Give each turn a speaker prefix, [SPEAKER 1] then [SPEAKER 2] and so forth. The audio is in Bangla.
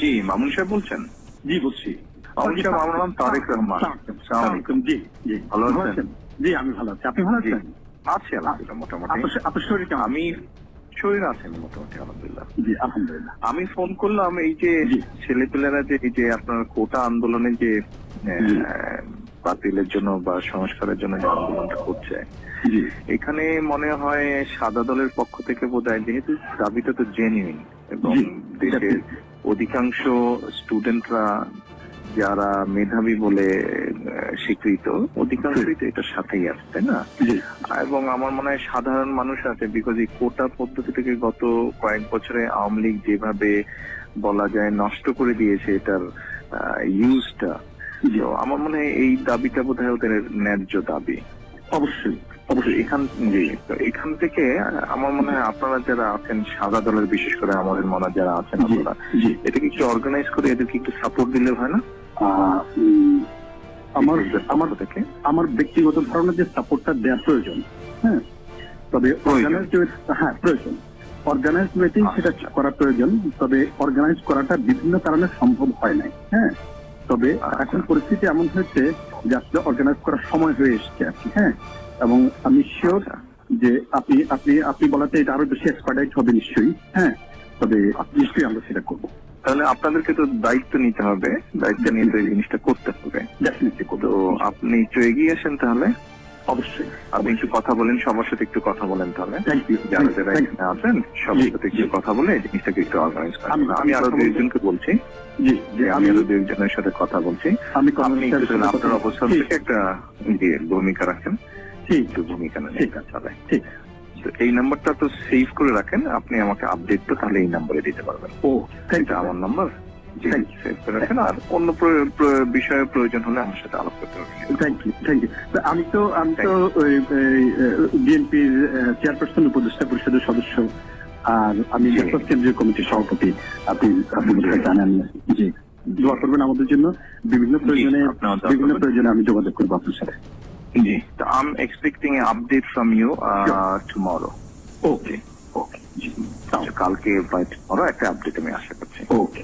[SPEAKER 1] জি মামুন সাহেব বলছেন?
[SPEAKER 2] জি বলছি।
[SPEAKER 1] মামুন সাহেব আমার নাম তারেক রহমান। সালাম আলাইকুম।
[SPEAKER 2] জি জি।
[SPEAKER 1] ভালো আছেন?
[SPEAKER 2] জি আমি ভালো আছি। আপনি ভালো আছেন?
[SPEAKER 1] আছি আলহামদুলিল্লাহ মোটামুটি।
[SPEAKER 2] আপনার শরীর কেমন?
[SPEAKER 1] আমি শরীর আছেন মোটামুটি আলহামদুলিল্লাহ।
[SPEAKER 2] জি আলহামদুলিল্লাহ।
[SPEAKER 1] আমি ফোন করলাম এই যে। ছেলেপেলেরা যে এই যে আপনার কোটা আন্দোলনে যে বাতিলের জন্য বা সংস্কারের জন্য যে আন্দোলনটা করছে এখানে মনে হয় সাদা দলের পক্ষ থেকে বোধ হয় যেহেতু দাবিটা তো জেনুইন এবং দেশের অধিকাংশ স্টুডেন্টরা যারা মেধাবী বলে স্বীকৃত অধিকাংশই তো এটার সাথেই আছে তাই না? এবং আমার মনে হয় সাধারণ মানুষ আছে বিকজ এই কোটা পদ্ধতি থেকে গত কয়েক বছরে আওয়ামী লীগ যেভাবে বলা যায় নষ্ট করে দিয়েছে এটার ইউজটা আমার মনে হয় এই দাবিটা বোধ হয় ওদের ন্যায্য দাবি।
[SPEAKER 2] অবশ্যই
[SPEAKER 1] অবশ্যই এখান জি তো এখান থেকে আমার মনে হয় আপনারা যারা আছেন সাদা দলের বিশেষ করে আমাদের মনে যারা আছেন আপনারা এটাকে একটু অর্গানাইজ করে এদেরকে একটু সাপোর্ট দিলে হয় না?
[SPEAKER 2] আমার আমার
[SPEAKER 1] থেকে
[SPEAKER 2] আমার ব্যক্তিগত ধারণা যে সাপোর্টটা দেওয়া প্রয়োজন হ্যাঁ? তবে অর্গানাইজ হ্যাঁ প্রয়োজন। অর্গানাইজ ওয়েতেই সেটা
[SPEAKER 1] আচ্ছা।
[SPEAKER 2] করা প্রয়োজন তবে অর্গানাইজ করাটা বিভিন্ন কারণে সম্ভব হয় নাই হ্যাঁ? তবে। এখন পরিস্থিতি এমন হয়েছে যে আসলে অর্গানাইজ করার সময় হয়ে এসছে আর কি হ্যাঁ এবং আমি শিওর। যে আপনি আপনি আপনি বলাতে এটা আরও বেশি এক্সপার্টাইট হবে নিশ্চয়ই হ্যাঁ তবে নিশ্চয়ই আমরা সেটা করব
[SPEAKER 1] তাহলে আপনাদেরকে তো দায়িত্ব নিতে হবে দায়িত্ব নিয়ে তো এই জিনিসটা করতে হবে তো আপনি একটু এগিয়ে আসেন তাহলে
[SPEAKER 2] অবশ্যই।
[SPEAKER 1] আপনি একটু কথা বলেন সবার সাথে একটু কথা বলেন তাহলে। যারা যারা এখানে আছেন সবার সাথে একটু কথা বলে এই জিনিসটাকে একটু অর্গানাইজ করেন।
[SPEAKER 2] আমি-
[SPEAKER 1] আরও
[SPEAKER 2] আমি
[SPEAKER 1] দুই একজনকে বলছি।
[SPEAKER 2] জি
[SPEAKER 1] যে
[SPEAKER 2] যে
[SPEAKER 1] আমি আরও দুই একজনের সাথে কথা বলছি।
[SPEAKER 2] আমি
[SPEAKER 1] আপনি আপনার অবস্থান থেকে একটা জি, ভূমিকা রাখেন।
[SPEAKER 2] ঠিক
[SPEAKER 1] একটু ভূমিকা নেন
[SPEAKER 2] ঠিক আছে ঠিক
[SPEAKER 1] তো এই নাম্বারটা তো সেভ করে রাখেন। আপনি আমাকে আপডেট তো তাহলে এই নাম্বারে দিতে পারবেন।
[SPEAKER 2] ও
[SPEAKER 1] এটা আমার নাম্বার। জি
[SPEAKER 2] Thank
[SPEAKER 1] সেভ করে রাখেন আর অন্য প্র- প্র- বিষয়ে প্রয়োজন হলে আমার সাথে আলাপ করতে পারবেন
[SPEAKER 2] থ্যাংক ইউ থ্যাংক ইউ আমি তো আমি তো বিএনপির চেয়ারপারসন উপদেষ্টা পরিষদের সদস্য। আর আমি কেন্দ্রীয় কমিটির সভাপতি। আপনি আপনি জানেন। জি। দোয়া করবেন আমাদের জন্য। বিভিন্ন প্রয়োজনে বিভিন্ন প্রয়োজনে আমি যোগাযোগ করব আপনার সাথে।
[SPEAKER 1] জি। তো I am expecting a update from you tomorrow
[SPEAKER 2] okay okay
[SPEAKER 1] কালকে বাই টুমরো একটা আপডেট আমি আশা করছি।
[SPEAKER 2] ওকে